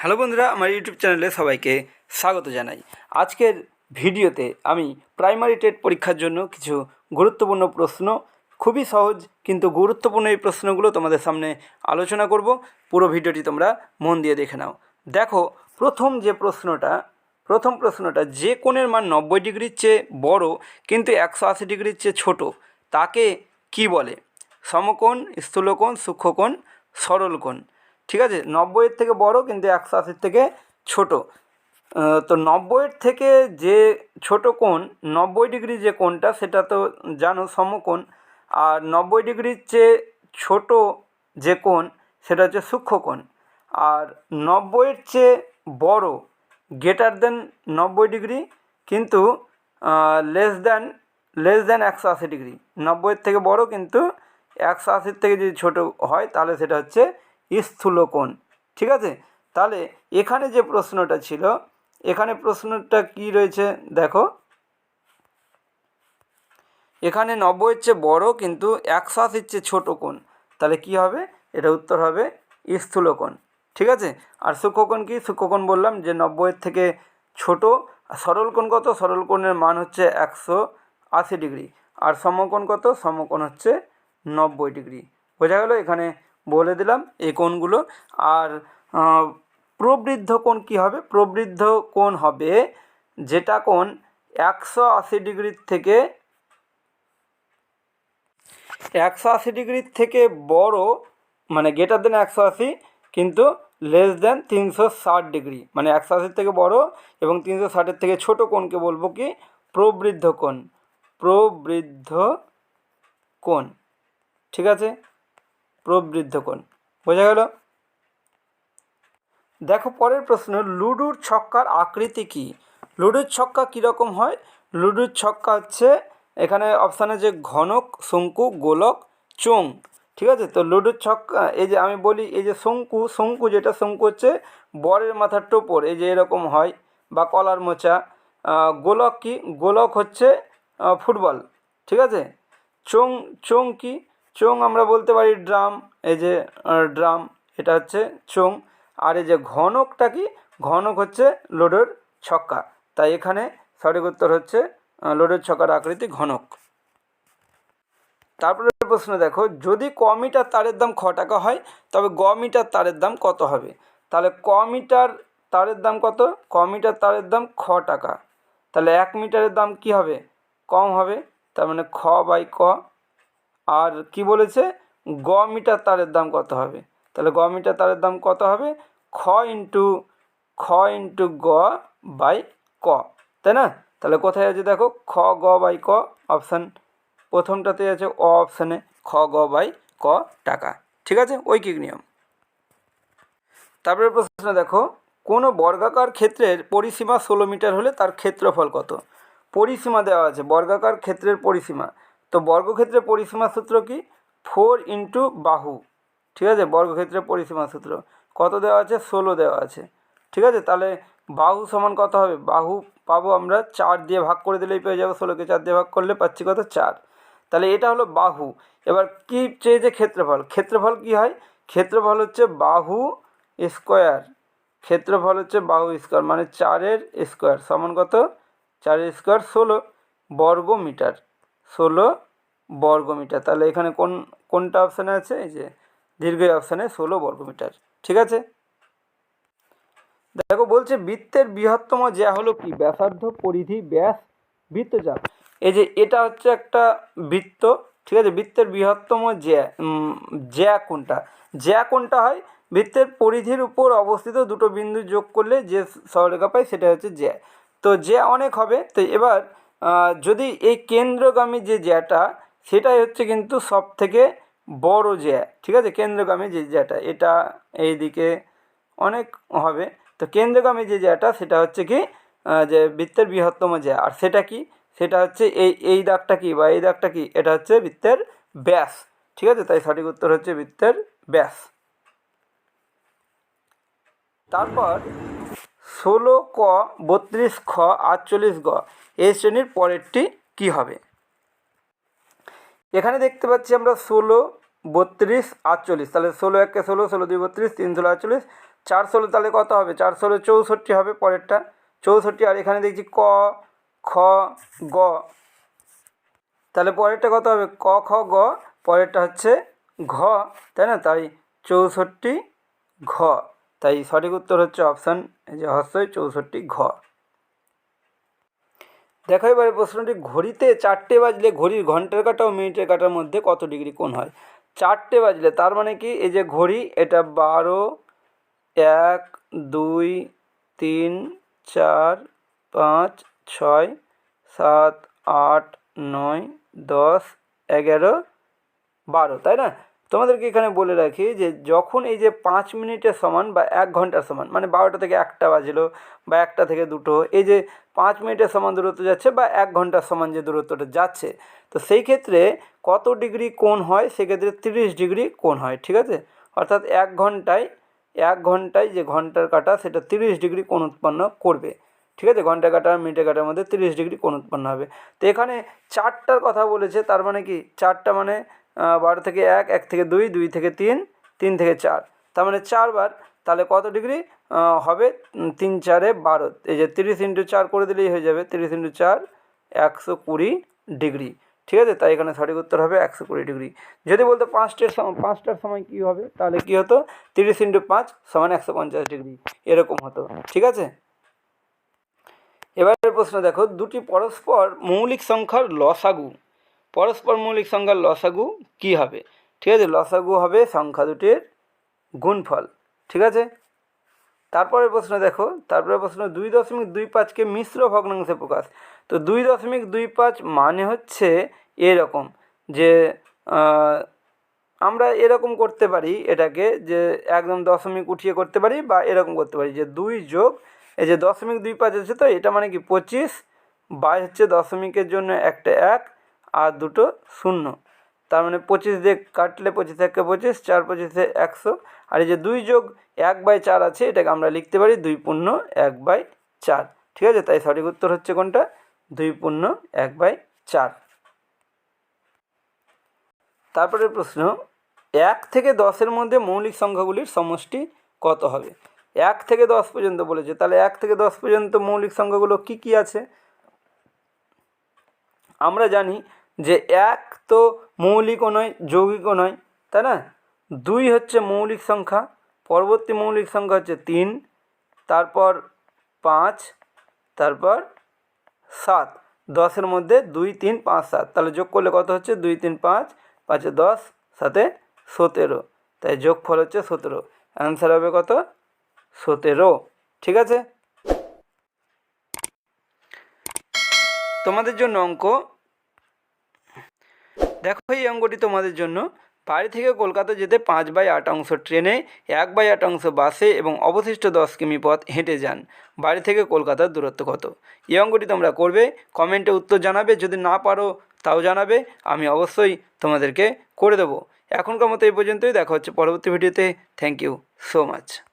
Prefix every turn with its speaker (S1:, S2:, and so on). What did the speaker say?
S1: hello বন্ধুরা আমার YouTube চ্যানেলে সবাইকে স্বাগত জানাই আজকের ভিডিওতে আমি প্রাইমারি টেট পরীক্ষার জন্য কিছু গুরুত্বপূর্ণ প্রশ্ন খুবই সহজ কিন্তু গুরুত্বপূর্ণ এই প্রশ্নগুলো তোমাদের সামনে আলোচনা করব পুরো ভিডিওটি তোমরা মন দিয়ে দেখে নাও দেখো প্রথম যে প্রশ্নটা প্রথম প্রশ্নটা যে কোণের মান নব্বই ডিগ্রির চেয়ে বড় কিন্তু একশো আশি ডিগ্রির চেয়ে ছোট তাকে কি বলে সমকোণ স্থূলকোণ সূক্ষ্মকোণ সরলকোণ ঠিক আছে নব্বইয়ের থেকে বড় কিন্তু একশো আশির থেকে ছোট তো নব্বইয়ের থেকে যে ছোট কোণ নব্বই ডিগ্রি যে কোণটা সেটা তো জানো সমকোণ আর নব্বই ডিগ্রির চেয়ে ছোট যে কোণ সেটা হচ্ছে সূক্ষ্মকোণ আর নব্বইয়ের চেয়ে বড় গ্রেটার দেন নব্বই ডিগ্রি কিন্তু লেস দেন লেস দেন একশো আশি ডিগ্রি নব্বইয়ের থেকে বড় কিন্তু একশো আশির থেকে যদি ছোট হয় তাহলে সেটা হচ্ছে স্থূলকোণ ঠিক আছে তাহলে এখানে যে প্রশ্নটা ছিল এখানে প্রশ্নটা কি রয়েছে দেখো এখানে নব্বইয়ের চেয়ে বড় কিন্তু একশো আশির চেয়ে ছোটো কোণ তাহলে কি হবে এটা উত্তর হবে স্থূলকোণ ঠিক আছে আর সূক্ষ্মকোণ কি সূক্ষ্মকোণ বললাম যে নব্বইয়ের থেকে ছোট সরলকোণ কত সরলকোণের মান হচ্ছে একশো আশি ডিগ্রি আর সমকোণ কত সমকোণ হচ্ছে নব্বই ডিগ্রি বোঝা গেল এখানে বলে দিলাম এই কোণগুলো আর প্রবৃদ্ধ কোণ কি হবে প্রবৃদ্ধ কোণ হবে যেটা কোণ একশো আশি ডিগ্রির থেকে একশো আশি ডিগ্রির থেকে বড় মানে গেটার দেন একশো আশি কিন্তু লেস দেন তিনশো ষাট ডিগ্রি মানে একশো আশির থেকে বড় এবং তিনশো ষাটের থেকে ছোট কোণকে বলবো কি প্রবৃদ্ধ কোণ প্রবৃদ্ধ কোণ ঠিক আছে প্রবৃদ্ধকোণ বোঝা গেল দেখো পরের প্রশ্ন লুডুর ছক্কার আকৃতি কি লুডুর ছক্কা কীরকম হয় লুডুর ছক্কা হচ্ছে এখানে অপশানে যে ঘনক শঙ্কু গোলক চোং ঠিক আছে তো লুডুর ছক্কা এই যে আমি বলি এই যে শঙ্কু শঙ্কু যেটা শঙ্কু হচ্ছে বরের মাথার টোপর এই যে এরকম হয় বা কলার মোচা গোলক কি গোলক হচ্ছে ফুটবল ঠিক আছে চোং চোং কি চোং আমরা বলতে পারি ড্রাম এই যে ড্রাম এটা হচ্ছে চোং আর এই যে ঘনকটা কি ঘনক হচ্ছে লোডের ছক্কা তাই এখানে সঠিক উত্তর হচ্ছে লোডের ছক্কার আকৃতি ঘনক তারপরে প্রশ্ন দেখো যদি ক মিটার তারের দাম খ টাকা হয় তবে গ মিটার তারের দাম কত হবে তাহলে ক মিটার তারের দাম কত ক মিটার তারের দাম খ টাকা তাহলে এক মিটারের দাম কি হবে কম হবে তার মানে খ বাই ক আর কি বলেছে গ মিটার তারের দাম কত হবে তাহলে গ মিটার তারের দাম কত হবে খ ইন্টু খ ইন্টু গ বাই ক তাই না তাহলে কোথায় আছে দেখো খ গ বাই ক অপশান প্রথমটাতে আছে অ অপশানে খ গ বাই ক টাকা ঠিক আছে ঐকিক নিয়ম তারপরে প্রশ্ন দেখো কোনো বর্গাকার ক্ষেত্রের পরিসীমা ষোলো মিটার হলে তার ক্ষেত্রফল কত পরিসীমা দেওয়া আছে বর্গাকার ক্ষেত্রের পরিসীমা তো বর্গক্ষেত্রে পরিসীমা সূত্র কি ফোর ইন্টু বাহু ঠিক আছে বর্গক্ষেত্রে পরিসীমা সূত্র কত দেওয়া আছে ষোলো দেওয়া আছে ঠিক আছে তাহলে বাহু সমান কত হবে বাহু পাবো আমরা চার দিয়ে ভাগ করে দিলেই পেয়ে যাবো ষোলোকে চার দিয়ে ভাগ করলে পাচ্ছি কত চার তাহলে এটা হলো বাহু এবার কী চেয়েছে ক্ষেত্রফল ক্ষেত্রফল কি হয় ক্ষেত্রফল হচ্ছে বাহু স্কোয়ার ক্ষেত্রফল হচ্ছে বাহু স্কোয়ার মানে চারের স্কোয়ার সমান কত চারের স্কোয়ার ষোলো বর্গ মিটার ষোলো বর্গমিটার তাহলে এখানে কোন কোনটা অপশানে আছে এই যে দীর্ঘ অপশানে ষোলো বর্গমিটার ঠিক আছে দেখো বলছে বৃত্তের বৃহত্তম যা হলো কি ব্যাসার্ধ পরিধি ব্যাস বৃত্তচাপ এই যে এটা হচ্ছে একটা বৃত্ত ঠিক আছে বৃত্তের বৃহত্তম জ্যা জ্যা কোনটা জ্যা কোনটা হয় বৃত্তের পরিধির উপর অবস্থিত দুটো বিন্দু যোগ করলে যে সরলরেখা পায় সেটা হচ্ছে জ্যা তো জ্যা অনেক হবে তো এবার যদি এই কেন্দ্রগামী যে জ্যাটা সেটাই হচ্ছে কিন্তু সব থেকে বড় জ্যা ঠিক আছে কেন্দ্রগামী যে জ্যাটা এটা এই দিকে অনেক হবে তো কেন্দ্রগামী যে জ্যাটা সেটা হচ্ছে কি যে বৃত্তের বৃহত্তম জ্যা আর সেটা কি সেটা হচ্ছে এই এই দাগটা কি বা এই দাগটা কি এটা হচ্ছে বৃত্তের ব্যাস ঠিক আছে তাই সঠিক উত্তর হচ্ছে বৃত্তের ব্যাস তারপর ষোলো ক বত্রিশ খ আটচল্লিশ গ এই শ্রেণীর পরেরটি কি হবে এখানে দেখতে পাচ্ছি আমরা ষোলো বত্রিশ আটচল্লিশ তাহলে ষোলো একে ষোলো ষোলো দুই বত্রিশ তিন ষোলো আটচল্লিশ চার ষোলো তাহলে কত হবে চার ষোলো চৌষট্টি হবে পরেরটা চৌষট্টি আর এখানে দেখছি ক খ গ তাহলে পরেরটা কত হবে ক খ গ পরেরটা হচ্ছে ঘ তাই না তাই চৌষট্টি ঘ তাই সঠিক উত্তর হচ্ছে অপশান যে হস্তই চৌষট্টি ঘ দেখো এবারে প্রশ্নটি ঘড়িতে চারটে বাজলে ঘড়ির ঘন্টার কাটা ও মিনিটের কাটার মধ্যে কত ডিগ্রি কোণ হয় চারটে বাজলে তার মানে কি এই যে ঘড়ি এটা বারো এক দুই তিন চার পাঁচ ছয় সাত আট নয় দশ এগারো বারো তাই না তোমাদেরকে এখানে বলে রাখি যে যখন এই যে পাঁচ মিনিটের সমান বা এক ঘন্টার সমান মানে বারোটা থেকে একটা বাজলো বা একটা থেকে দুটো এই যে পাঁচ মিনিটের সমান দূরত্ব যাচ্ছে বা এক ঘন্টার সমান যে দূরত্বটা যাচ্ছে তো সেই ক্ষেত্রে কত ডিগ্রি কোণ হয় সেক্ষেত্রে তিরিশ ডিগ্রি কোণ হয় ঠিক আছে অর্থাৎ এক ঘন্টায় এক ঘন্টায় যে ঘন্টার কাটা সেটা তিরিশ ডিগ্রি কোণ উৎপন্ন করবে ঠিক আছে ঘন্টা কাটা মিনিটে কাটার মধ্যে তিরিশ ডিগ্রি কোণ উৎপন্ন হবে তো এখানে চারটার কথা বলেছে তার মানে কি চারটা মানে বারো থেকে এক এক থেকে দুই দুই থেকে তিন তিন থেকে চার তার মানে চারবার তাহলে কত ডিগ্রি হবে তিন চারে বারো এই যে তিরিশ ইন্টু চার করে দিলেই হয়ে যাবে তিরিশ ইন্টু চার একশো কুড়ি ডিগ্রি ঠিক আছে তাই এখানে সঠিক উত্তর হবে একশো কুড়ি ডিগ্রি যদি বলতো পাঁচটার সময় পাঁচটার সময় কী হবে তাহলে কী হতো তিরিশ ইন্টু পাঁচ সমান একশো পঞ্চাশ ডিগ্রি এরকম হতো ঠিক আছে এবারের প্রশ্ন দেখো দুটি পরস্পর মৌলিক সংখ্যার লসাগু পরস্পর মৌলিক সংখ্যার লসাগু কি হবে ঠিক আছে লসাগু হবে সংখ্যা দুটির গুণফল ঠিক আছে তারপরে প্রশ্ন দেখো তারপরে প্রশ্ন দুই দশমিক দুই পাঁচকে মিশ্র ভগ্নাংশে প্রকাশ তো দুই দশমিক দুই পাঁচ মানে হচ্ছে এরকম যে আমরা এরকম করতে পারি এটাকে যে একদম দশমিক উঠিয়ে করতে পারি বা এরকম করতে পারি যে দুই যোগ এই যে দশমিক দুই পাঁচ আছে তো এটা মানে কি পঁচিশ বাই হচ্ছে দশমিকের জন্য একটা এক আর দুটো শূন্য তার মানে পঁচিশ দিয়ে কাটলে পঁচিশ থেকে পঁচিশ চার পঁচিশে একশো আর এই যে দুই যোগ এক বাই চার আছে এটাকে আমরা লিখতে পারি দুই পূর্ণ এক বাই চার ঠিক আছে তাই সঠিক উত্তর হচ্ছে কোনটা দুই পূর্ণ এক বাই চার তারপরের প্রশ্ন এক থেকে দশের মধ্যে মৌলিক সংখ্যাগুলির সমষ্টি কত হবে এক থেকে দশ পর্যন্ত বলেছে তাহলে এক থেকে দশ পর্যন্ত মৌলিক সংখ্যাগুলো কি কি আছে আমরা জানি যে এক তো মৌলিকও নয় যৌগিকও নয় তাই না দুই হচ্ছে মৌলিক সংখ্যা পরবর্তী মৌলিক সংখ্যা হচ্ছে তিন তারপর পাঁচ তারপর সাত দশের মধ্যে দুই তিন পাঁচ সাত তাহলে যোগ করলে কত হচ্ছে দুই তিন পাঁচ পাঁচে দশ সাথে সতেরো তাই যোগফল হচ্ছে সতেরো অ্যান্সার হবে কত সতেরো ঠিক আছে তোমাদের জন্য অঙ্ক দেখো এই অঙ্গটি তোমাদের জন্য বাড়ি থেকে কলকাতা যেতে পাঁচ বাই আট অংশ ট্রেনে এক বাই আট অংশ বাসে এবং অবশিষ্ট দশ কিমি পথ হেঁটে যান বাড়ি থেকে কলকাতার দূরত্ব কত এই অঙ্গটি তোমরা করবে কমেন্টে উত্তর জানাবে যদি না পারো তাও জানাবে আমি অবশ্যই তোমাদেরকে করে দেবো এখনকার মতো এই পর্যন্তই দেখা হচ্ছে পরবর্তী ভিডিওতে থ্যাংক ইউ সো মাচ